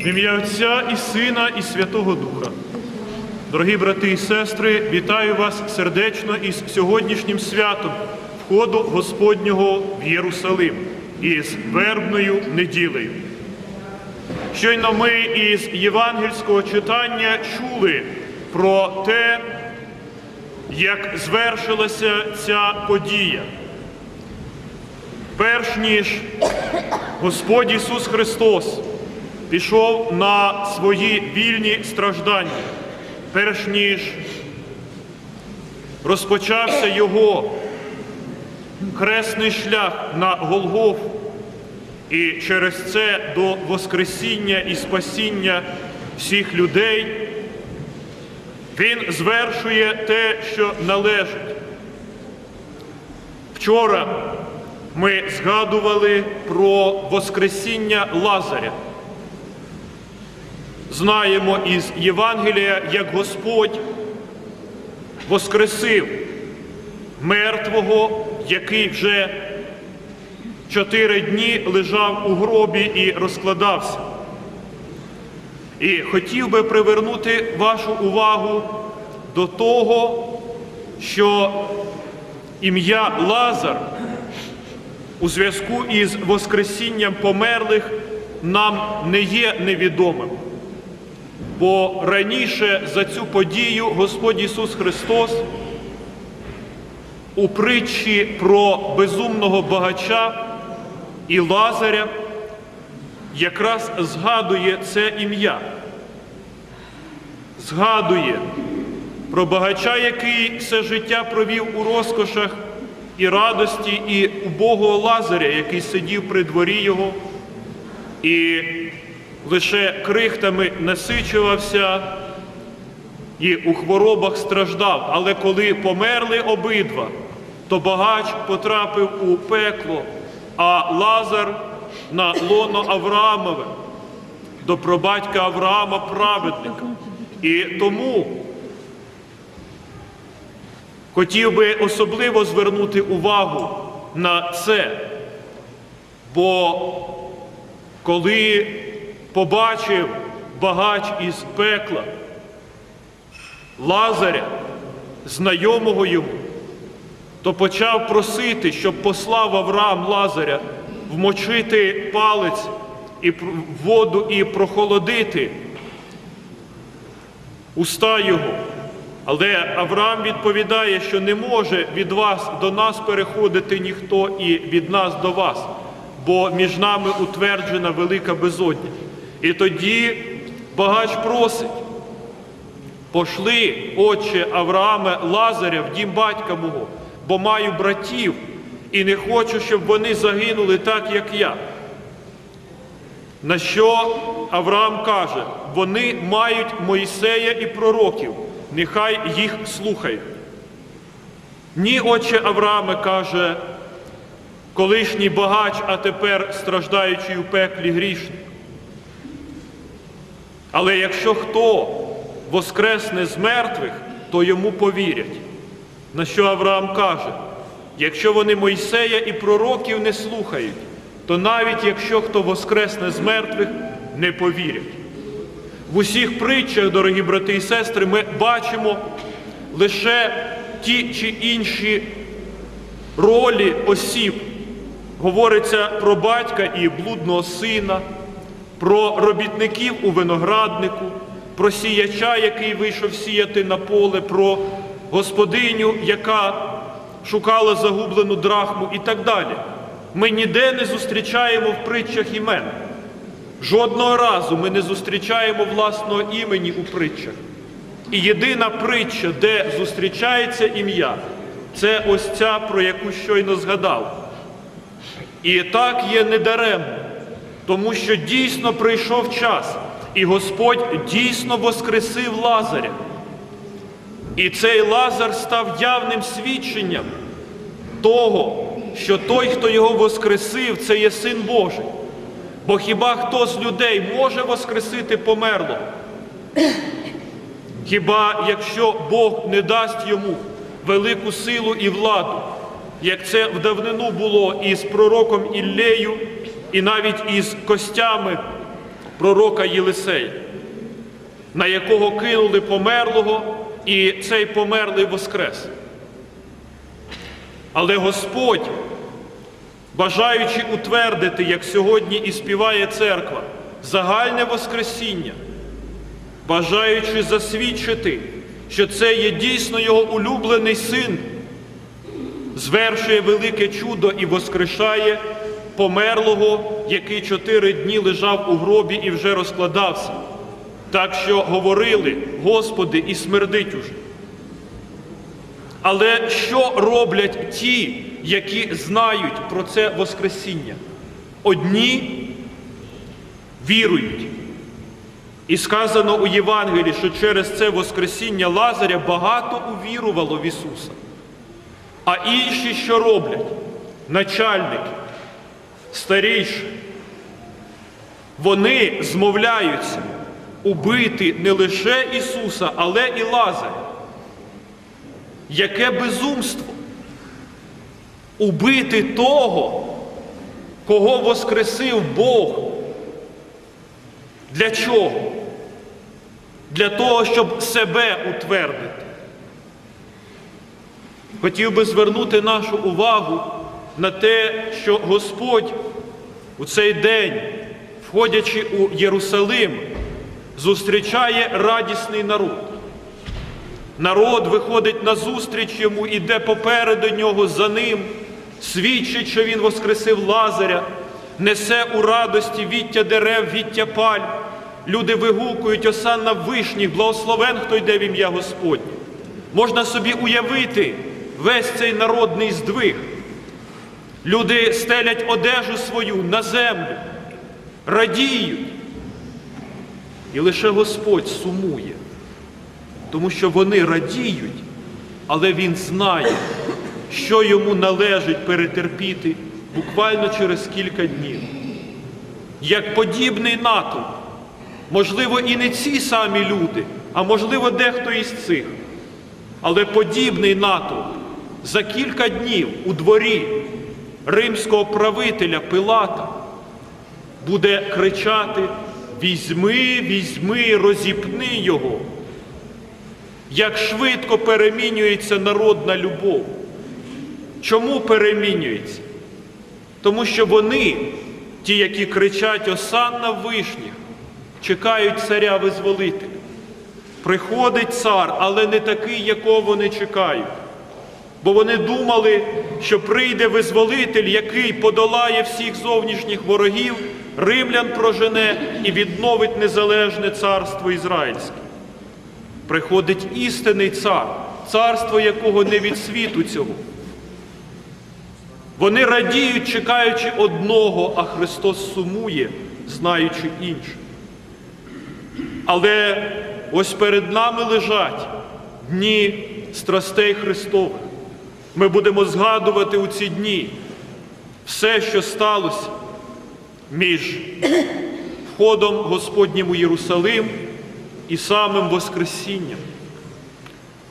В ім'я Отця і Сина, і Святого Духа. Дорогі брати і сестри, вітаю вас сердечно із сьогоднішнім святом входу Господнього в Єрусалим із вербною неділею. Щойно ми із євангельського читання чули про те, як звершилася ця подія. Перш ніж Господь Ісус Христос пішов на свої вільні страждання, перш ніж розпочався Його хресний шлях на Голгоф, і через це до Воскресіння і спасіння всіх людей, Він звершує те, що належить. Вчора ми згадували про Воскресіння Лазаря. Знаємо із Євангелія, як Господь воскресив мертвого, який вже чотири дні лежав у гробі і розкладався. І хотів би привернути вашу увагу до того, що ім'я Лазар у зв'язку із Воскресінням померлих нам не є невідомим. Бо раніше за цю подію Господь Ісус Христос у притчі про безумного багача і Лазаря якраз згадує це ім'я. Згадує про багача, який все життя провів у розкошах і радості, і убогого Лазаря, який сидів при дворі його, і лише крихтами насичувався і у хворобах страждав. Але коли померли обидва, то багач потрапив у пекло, а Лазар на лоно Авраамове, до прабатька Авраама праведника. І тому хотів би особливо звернути увагу на це, бо коли побачив багач із пекла Лазаря, знайомого йому, то почав просити, щоб послав Авраам Лазаря вмочити палець і воду і прохолодити уста його. Але Авраам відповідає, що не може від вас до нас переходити ніхто і від нас до вас, бо між нами утверджена велика безодня. І тоді багач просить, пошли, отче Аврааме, Лазаря в дім батька мого, бо маю братів і не хочу, щоб вони загинули так, як я. На що Авраам каже, вони мають Моїсея і пророків, нехай їх слухають. Ні, отче Аврааме каже, колишній багач, а тепер страждаючий у пеклі грішник. Але якщо хто воскресне з мертвих, то йому повірять. На що Авраам каже, якщо вони Мойсея і пророків не слухають, то навіть якщо хто воскресне з мертвих, не повірять. В усіх притчах, дорогі брати і сестри, ми бачимо лише ті чи інші ролі осіб. Говориться про батька і блудного сина, про робітників у винограднику, про сіяча, який вийшов сіяти на поле, про господиню, яка шукала загублену драхму і так далі. Ми ніде не зустрічаємо в притчах імен. Жодного разу ми не зустрічаємо власного імені у притчах. І єдина притча, де зустрічається ім'я, це ось ця, про яку щойно згадав. І так є недаремно, тому що дійсно прийшов час, і Господь дійсно воскресив Лазаря. І цей Лазар став явним свідченням того, що той, хто його воскресив, це є Син Божий. Бо хіба хто з людей може воскресити померлого? Хіба якщо Бог не дасть йому велику силу і владу, як це в давнину було із пророком Іллею, і навіть із костями пророка Єлисея, на якого кинули померлого, і цей померлий воскрес. Але Господь, бажаючи утвердити, як сьогодні і співає церква, загальне Воскресіння, бажаючи засвідчити, що це є дійсно його улюблений син, звершує велике чудо і воскрешає померлого, який чотири дні лежав у гробі і вже розкладався. Так що говорили, Господи, і смердить уже. Але що роблять ті, які знають про це Воскресіння? Одні вірують. І сказано у Євангелії, що через це Воскресіння Лазаря багато увірувало в Ісуса. А інші що роблять? Начальники, старіші, вони змовляються убити не лише Ісуса, але і Лазаря. Яке безумство? Убити того, кого воскресив Бог. Для чого? Для того, щоб себе утвердити. Хотів би звернути нашу увагу на те, що Господь у цей день, входячи у Єрусалим, зустрічає радісний народ. Народ виходить на зустріч йому, іде попереду нього за ним, свідчить, що він воскресив Лазаря, несе у радості віття дерев, віття паль. Люди вигукують осанна вишніх, благословен, хто йде в ім'я Господнє. Можна собі уявити весь цей народний здвиг. Люди стелять одежу свою на землю, радіють. І лише Господь сумує, тому що вони радіють, але Він знає, що йому належить перетерпіти буквально через кілька днів. Як подібний натовп, можливо, і не ці самі люди, а можливо, дехто із цих, але подібний натовп за кілька днів у дворі римського правителя Пилата буде кричати Візьми, візьми, розіпни його. Як швидко перемінюється народна любов. Чому перемінюється? Тому що вони, ті, які кричать Осанна вишніх, чекають царя визволителя. Приходить цар, але не такий, якого вони чекають. Бо вони думали, що прийде визволитель, який подолає всіх зовнішніх ворогів, римлян прожене і відновить незалежне царство ізраїльське. Приходить істинний цар, царство якого не від світу цього. Вони радіють, чекаючи одного, а Христос сумує, знаючи інше. Але ось перед нами лежать дні страстей Христових. Ми будемо згадувати у ці дні все, що сталося між входом Господнім у Єрусалим і самим Воскресінням.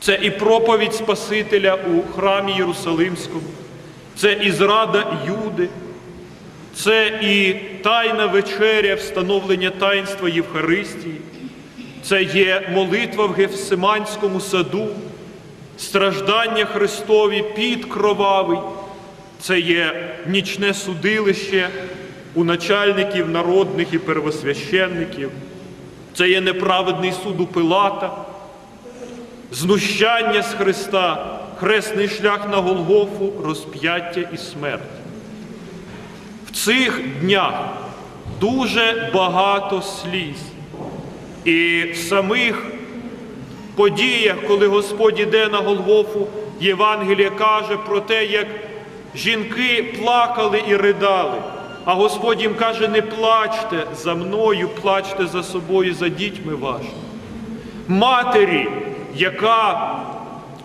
Це і проповідь Спасителя у храмі Єрусалимському, це і зрада Юди, це і тайна вечеря, встановлення таїнства Євхаристії, це є молитва в Гефсиманському саду, страждання Христові під кровавий, це є нічне судилище у начальників народних і первосвященників, це є неправедний суд у Пилата, знущання з Христа, хресний шлях на Голгофу, розп'яття і смерть. В цих днях дуже багато сліз. І в самих подіях, коли Господь іде на Голгофу, Євангеліє каже про те, як жінки плакали і ридали. А Господь їм каже, не плачте за мною, плачте за собою, за дітьми вашими. Матері, яка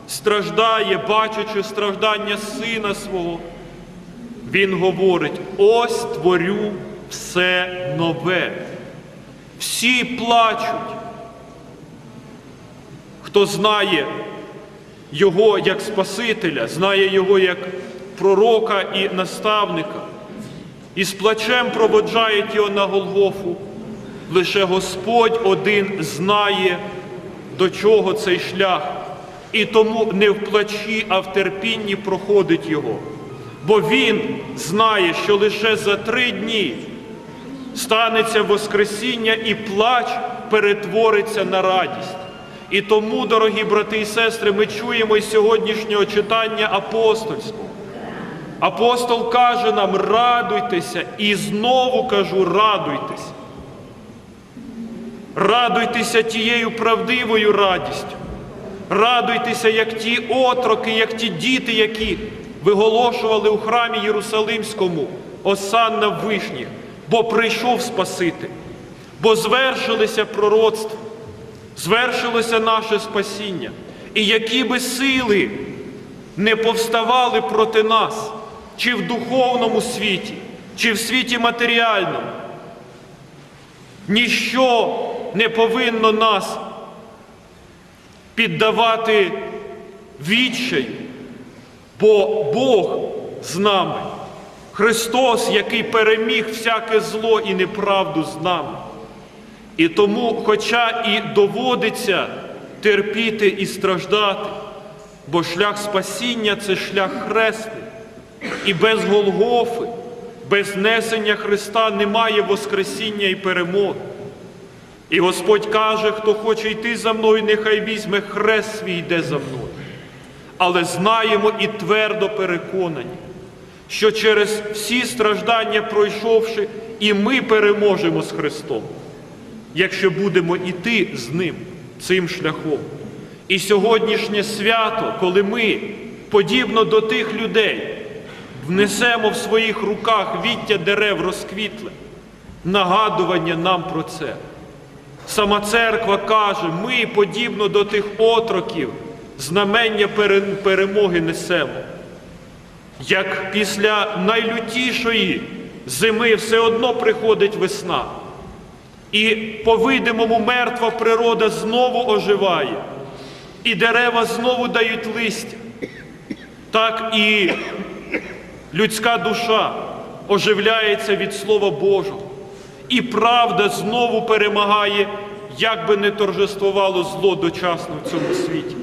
страждає, бачачи страждання сина свого, він говорить: ось творю все нове. Всі плачуть. Хто знає Його як Спасителя, знає Його як пророка і наставника, і з плачем проводжають його на Голгофу, Лише Господь один знає, до чого цей шлях, і тому не в плачі, а в терпінні проходить його. Бо Він знає, що лише за три дні станеться Воскресіння і плач перетвориться на радість. І тому, дорогі брати і сестри, ми чуємо із сьогоднішнього читання апостольського. Апостол каже нам, радуйтеся, і знову кажу, радуйтеся. Радуйтеся тією правдивою радістю. Радуйтеся, як ті отроки, як ті діти, які виголошували у храмі Єрусалимському осанна вишніх, бо прийшов Спаситель, бо звершилися пророцтва, звершилося наше спасіння. І які би сили не повставали проти нас, чи в духовному світі, чи в світі матеріальному, ніщо не повинно нас піддавати відчаю, бо Бог з нами, Христос, який переміг всяке зло і неправду з нами. І тому, хоча і доводиться терпіти і страждати, бо шлях спасіння це шлях хресний, і без Голгофи, без несення Христа немає Воскресіння і перемоги. І Господь каже, хто хоче йти за мною, нехай візьме хрест свій йде за мною. Але знаємо і твердо переконані, що через всі страждання пройшовши, і ми переможемо з Христом, якщо будемо йти з Ним цим шляхом. І сьогоднішнє свято, коли ми, подібно до тих людей, внесемо в своїх руках віття дерев розквітле, нагадування нам про це. Сама церква каже, ми, подібно до тих отроків, знамення перемоги несемо. Як після найлютішої зими все одно приходить весна, і по-видимому мертва природа знову оживає, і дерева знову дають листя, так і людська душа оживляється від Слова Божого. І правда знову перемагає, як би не торжествувало зло дочасно в цьому світі.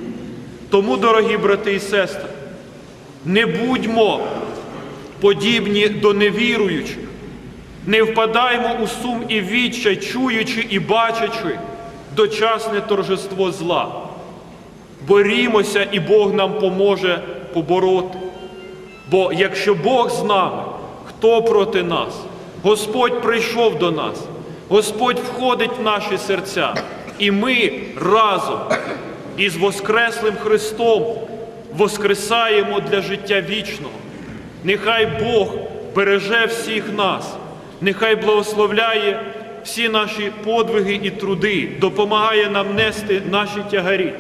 Тому, дорогі брати і сестри, не будьмо подібні до невіруючих, не впадаймо у сум і відчай, чуючи і бачачи дочасне торжество зла. Борімося, і Бог нам поможе побороти. Бо якщо Бог з нами, хто проти нас? Господь прийшов до нас, Господь входить в наші серця, і ми разом із Воскреслим Христом воскресаємо для життя вічного. Нехай Бог береже всіх нас, нехай благословляє всі наші подвиги і труди, допомагає нам нести наші тягарі.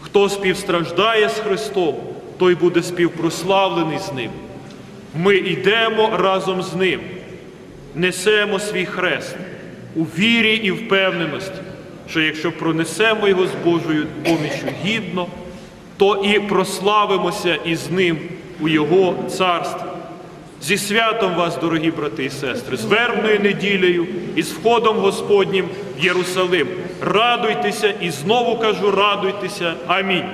Хто співстраждає з Христом, той буде співпрославлений з Ним. Ми йдемо разом з Ним, несемо свій хрест у вірі і впевненості, що якщо пронесемо його з Божою поміччю гідно, то і прославимося із Ним у Його царстві. Зі святом вас, дорогі брати і сестри, з вербною неділею і з входом Господнім в Єрусалим. Радуйтеся і знову кажу, радуйтеся. Амінь.